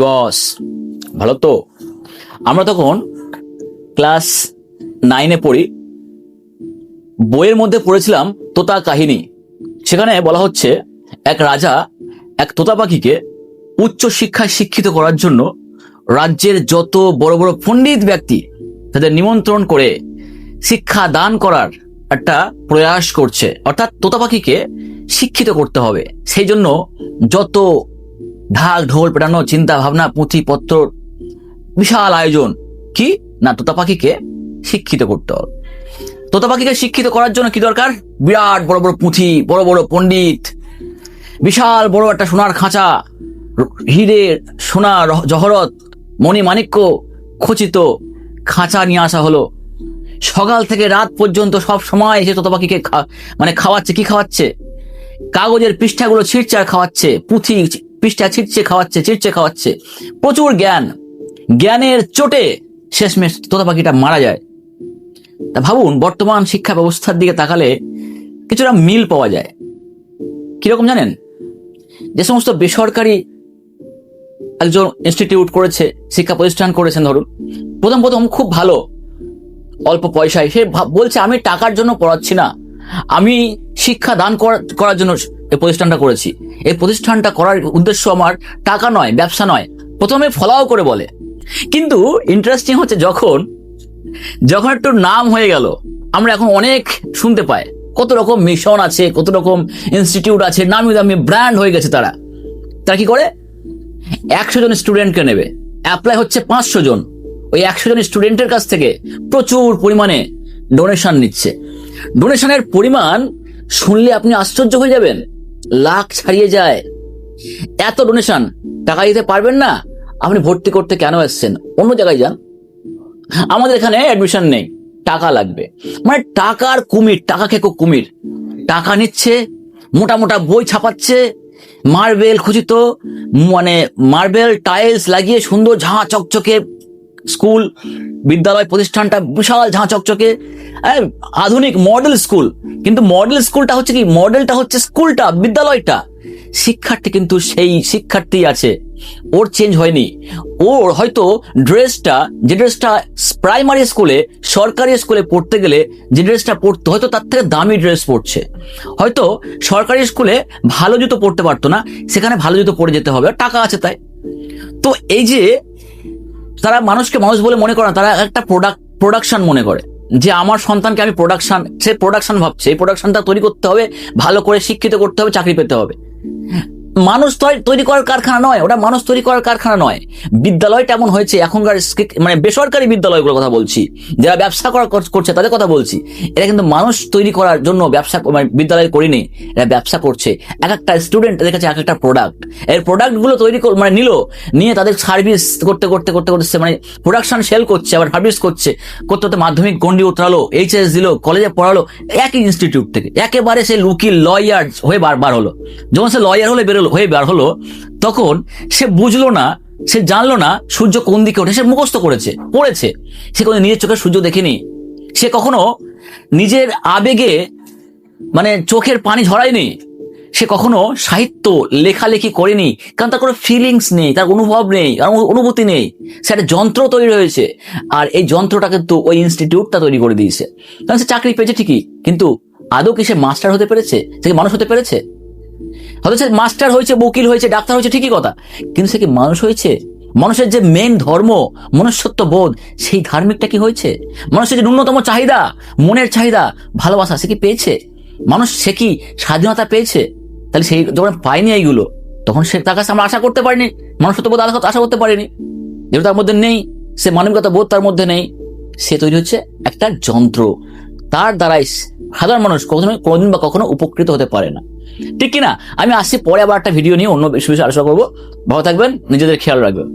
বস ভালো তো? আমরা তখন ক্লাস নাইনে পড়ি। বইয়ের মধ্যে পড়েছিলাম তোতা কাহিনী। সেখানে বলা হচ্ছে, এক রাজা এক তোতা পাখিকে উচ্চ শিক্ষায় শিক্ষিত করার জন্য রাজ্যের যত বড় বড় পণ্ডিত ব্যক্তি তাদের নিমন্ত্রণ করে শিক্ষা দান করার একটা প্রয়াস করছে। অর্থাৎ তোতা পাখিকে শিক্ষিত করতে হবে। সেই জন্য যত ঢাক ঢোল পেটানো, চিন্তা ভাবনা, পুঁথি, পত্র, বিশাল আয়োজন। কি? না, তোতা পাখিকে শিক্ষিত করতে হবে। তোতা পাখিকে শিক্ষিত করার জন্য কি দরকার? বিরাট বড় বড় পুঁথি, বড় বড় পণ্ডিত, বিশাল বড় একটা সোনার খাঁচা, হিরে, সোনা জহরত, মণি মাণিক্য খচিত খাঁচা নিয়ে আসা হলো। সকাল থেকে রাত পর্যন্ত সব সময় এসে তোতা পাখিকে মানে খাওয়াচ্ছে। কি খাওয়াচ্ছে? কাগজের পৃষ্ঠাগুলো আর খাওয়াচ্ছে। পুঁথি পৃষ্ঠা ছিঁড়ছে খাওয়াচ্ছে ছিঁড়ছে খাওয়াচ্ছে। প্রচুর জ্ঞান। জ্ঞানের চোটে শেষমেশ তোতা পাখিটা মারা যায়। তা ভাবুন, বর্তমান শিক্ষা ব্যবস্থার দিকে তাকালে কিছুটা মিল পাওয়া যায়। কীরকম জানেন? যে সমস্ত বেসরকারি একজন ইনস্টিটিউট করেছে, শিক্ষা প্রতিষ্ঠান করেছেন, ধরুন। প্রথম প্রথম খুব ভালো। অল্প পয়সায়। সে বলছে, আমি টাকার জন্য পড়াচ্ছি না। আমি শিক্ষা দান করার জন্য এই প্রতিষ্ঠানটা করেছি। এই প্রতিষ্ঠানটা করার উদ্দেশ্য আমার টাকা নয়, ব্যবসা নয়। প্রথমে ফলাও করে বলে। কিন্তু ইন্টারেস্টিং হচ্ছে যখন যখন একটু নাম হয়ে গেল, আমরা এখন অনেক শুনতে পাই। কত রকম মিশন আছে, কত রকম ইনস্টিটিউট আছে, নামি দামি ব্র্যান্ড হয়ে গেছে তারা। তারা কি করে? একশো জন স্টুডেন্টকে নেবে। অ্যাপ্লাই হচ্ছে পাঁচশো জন। ওই একশো জন স্টুডেন্টের কাছ থেকে প্রচুর পরিমাণে ডোনেশন নিচ্ছে। ডোনেশনের পরিমাণ শুনলে আপনি আশ্চর্য হয়ে যাবেন। লাখ ছাড়িয়ে যায়। এত ডোনেশন টাকা দিতে পারবেন না? আপনি ভর্তি করতে কেন এসছেন? অন্য জায়গায় যান। আমাদের এখানে অ্যাডমিশন নেই। টাকা লাগবে। মানে টাকার কুমির, টাকা খেকো কুমির। টাকা নিচ্ছে, মোটা মোটা বই ছাপাচ্ছে, মার্বেল খুঁজিত মানে মার্বেল টাইলস লাগিয়ে সুন্দর ঝাঁ চকচকে স্কুল, বিদ্যালয় প্রতিষ্ঠানটা বিশাল ঝাঁ চকচকে। আধুনিক মডেল স্কুল কিন্তু মডেল স্কুলটা হচ্ছে কি? মডেলটা হচ্ছে স্কুলটা, বিদ্যালয়টা। শিক্ষার্থী কিন্তু সেই শিক্ষার্থী আছে। ওর চেঞ্জ হয়নি। ওর হয়তো ড্রেসটা যে ড্রেসটা প্রাইমারি স্কুলে সরকারি স্কুলে পড়তে গেলে যে ড্রেসটা পড়তো, হয়তো তার থেকে দামি ড্রেস পড়ছে। হয়তো সরকারি স্কুলে ভালো জুতো পড়তে পারতো না, সেখানে ভালো জুতো পরে যেতে হবে টাকা আছে তাই। তো এই যে তারা মানুষকে মানুষ বলে মনে করে না, তারা একটা প্রোডাক্ট প্রোডাকশন মনে করে। যে আমার সন্তানকে আমি প্রোডাকশন সে প্রোডাকশন ভাবছে, এই প্রোডাকশনটা তৈরি করতে হবে, ভালো করে শিক্ষিত করতে হবে, চাকরি পেতে হবে। মানুষ তৈরি করার কারখানা নয়, ওটা মানুষ তৈরি করার কারখানা নয়। বিদ্যালয়টা এমন হয়েছে, এখনকার মানে বেসরকারি বিদ্যালয়গুলোর কথা বলছি, যারা ব্যবসা করা করছে তাদের কথা বলছি। এরা কিন্তু মানুষ তৈরি করার জন্য ব্যবসা মানে বিদ্যালয় করিনি, এরা ব্যবসা করছে। এক একটা স্টুডেন্ট এদের কাছে এক একটা প্রোডাক্টের প্রোডাক্টগুলো তৈরি মানে নিল, নিয়ে তাদের সার্ভিস করতে করতে করতে করতে মানে প্রোডাকশন সেল করছে, আবার সার্ভিস করছে, করতে করতে মাধ্যমিক গন্ডি উতরালো এইচএস দিল কলেজে পড়ালো, একই ইনস্টিটিউট থেকে। একেবারে সে লুকিল লয়ার হয়ে বার বার হলো। যখন সে লয়ার হলে বেরোলো হয়ে বার হলো, তখন সে বুঝলো না, সে জানলো না সূর্য কোন দিকে ওঠে, সে মুখস্থ করেছে, পড়েছে। সে কোনো নিজের চোখে সূর্য দেখেনি। সে কখনো নিজের আবেগে মানে চোখের পানি ঝরায়নি। সে কখনো সাহিত্য, লেখালেখি করেনি, কারণ তার কোনো ফিলিংস নেই, তার অনুভব নেই অনুভূতি নেই। সে একটা যন্ত্র তৈরি হয়েছে আর এই যন্ত্রটা কিন্তু ওই ইনস্টিটিউটটা তৈরি করে দিয়েছে। কারণ সে চাকরি পেয়েছে ঠিকই, কিন্তু আদৌ কি সে মাস্টার হতে পেরেছে? সে মানুষ হতে পেরেছে? হয়তো সে মাস্টার হয়েছে, বকিল হয়েছে, ডাক্তার হয়েছে, ঠিকই কথা। কিন্তু সে কি মানুষ হয়েছে? মানুষের যে মেন ধর্ম, মনুষ্যত্ব বোধ, সেই ধার্মিকটা কি হয়েছে? মানুষের যে ন্যূনতম চাহিদা, মনের চাহিদা, ভালোবাসা, সে কি পেয়েছে? মানুষ সে কি স্বাধীনতা পেয়েছে? তাহলে সেই যখন পায়নি এইগুলো, তখন সে তার কাছে আমরা আশা করতে পারিনি। মনুষ্যত্ব বোধ আশা- আশা করতে পারিনি। যেহেতু তার মধ্যে নেই, সে মানবিকতা বোধ তার মধ্যে নেই। সে তৈরি হচ্ছে একটা যন্ত্র। তার দ্বারাই সাধারণ মানুষ কখনো কোনোদিন বা কখনো উপকৃত হতে পারে না। ঠিক কিনা? আমি আসছি, পরে আবার একটা ভিডিও নিয়ে অন্য বিষয়ে আলোচনা করব। ভালো থাকবেন, নিজেদের খেয়াল রাখবেন।